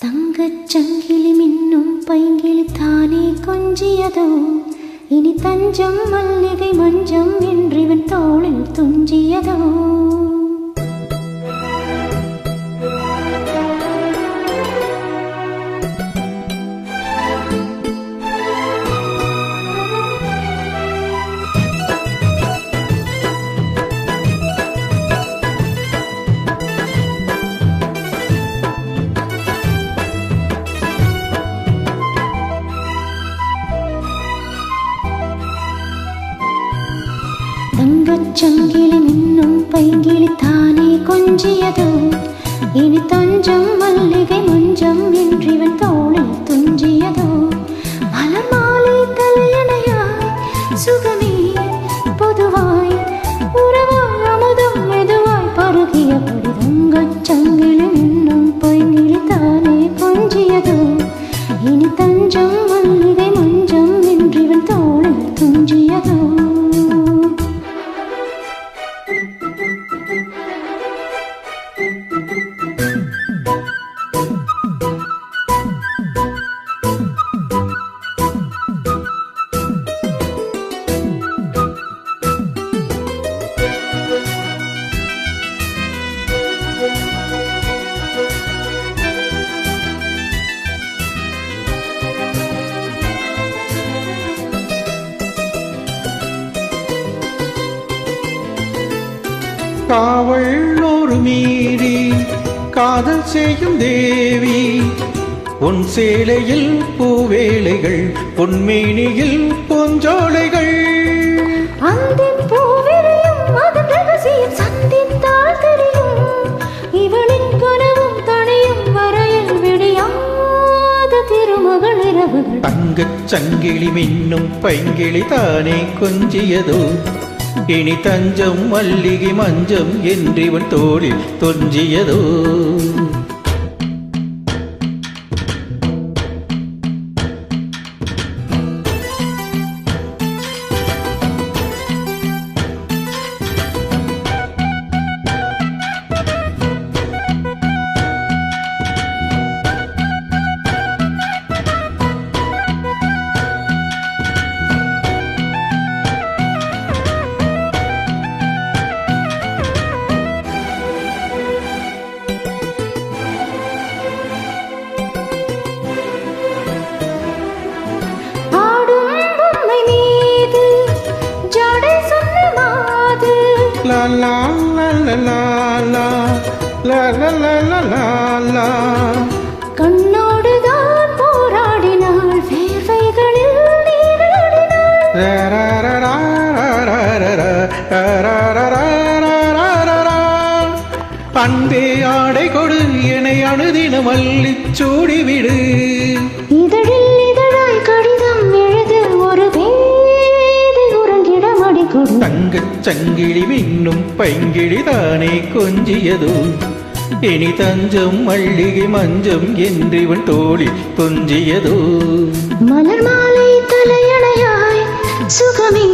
தங்கச் சங்கிலி மின்னும் பைங்கிலி தானே கொஞ்சியதோ? இனி தஞ்சம் மல்லிகை மஞ்சம் சங்கிலி மின்னும் பைங்கிலி தானே கொஞ்சியதோ? இனி தொஞ்சம் மல்லிகை மஞ்சம் என்றிவன் தோ காவல் ஒரு மீறி காதல் செய்யும் தேவி. உன் சேலையில் பூவேலைகள் பொன்மேனியில் பொஞ்சோலைகள். தங்கச் சங்கிலி மின்னும் பைங்கிளி தானே கொஞ்சியதோ? இனி தஞ்சம் மல்லிகை மஞ்சம் என்றிவன் தோளில் தொஞ்சியதோ. அன்பே ஆடை கொடு என்னை அணுதினம் அள்ளிச் சூடிவிடு இதழில் இதழாய் கடிதம் எழுத ஒரு வேதி உறங்கிடம் அடிக்கொடு தங்கச் சங்கிலி மின்னும் பைங்கிழி தானே கொஞ்சியதோ. இனி தஞ்சம் மல்லிகை மஞ்சம் என்றிவன் தோழி கொஞ்சியதோ. மலர் மாலை தலையணையாய் சுகமே